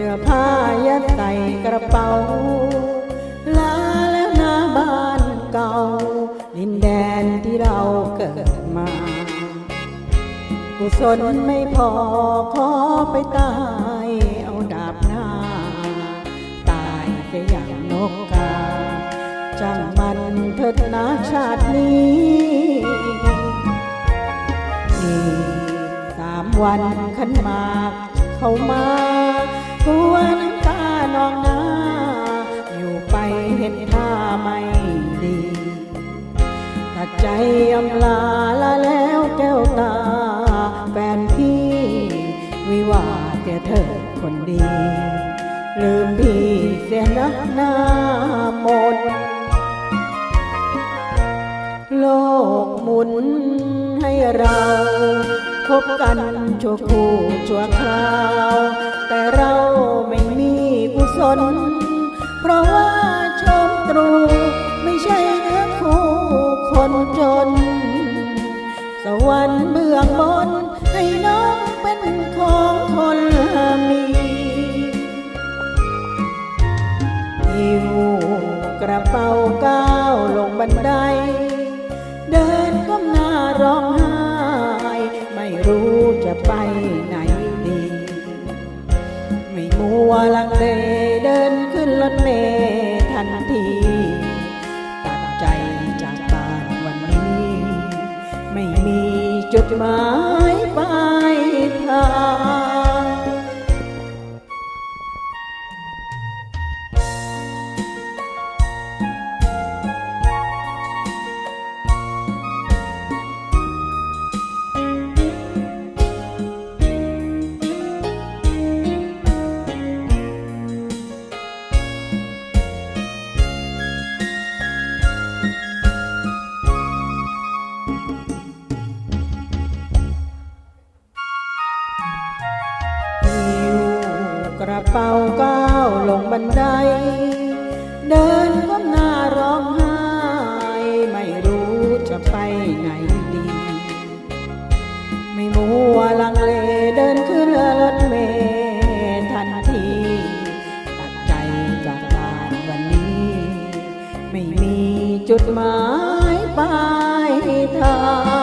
สื้อผ้ายัดใส่กระเป๋า ลาแล้วนาบ้านเก่า ดินแดนที่เราเกิดมา กุศลไม่พอขอไปตาย เอาดาบหน้า ตายจะอย่างนกกาจังมันเถิดนาชาตินี้สามวันขันมาก เขามา วน้ำตานองหน้าอยู่ไปเห็นท่าไม่ดีตัดใจอำลาละแล้วแก้วตา แฟนพี่ วิวาแก่เธอคนดี ลืมพี่เสียนักหน้ามนโลกหมุนให้เราพบกันชั่วคู่ชั่วคราว แต่เรา กุศลเพราะว่าชมตรูไม่ใช่เนื้อคู่คนจน สวรรค์เบื้องบนให้น้องเป็นของคนมีหิวกระเป๋าก้าวลงบันได เดินก้มหน้าร้องไห้ ไม่รู้จะไปไหนดี ไม่มัวลังเล จุดหมา หิวกระเป๋าก้าวลงบันได เดินก้มหน้าร้องไห้ ไม่รู้จะไปไหนดี ไม่มัวลังเลเดินขึ้นรถเมล์ทันทีตัดใจจากบ้านวันนี้ ไม่มีจุดหมายปลายทาง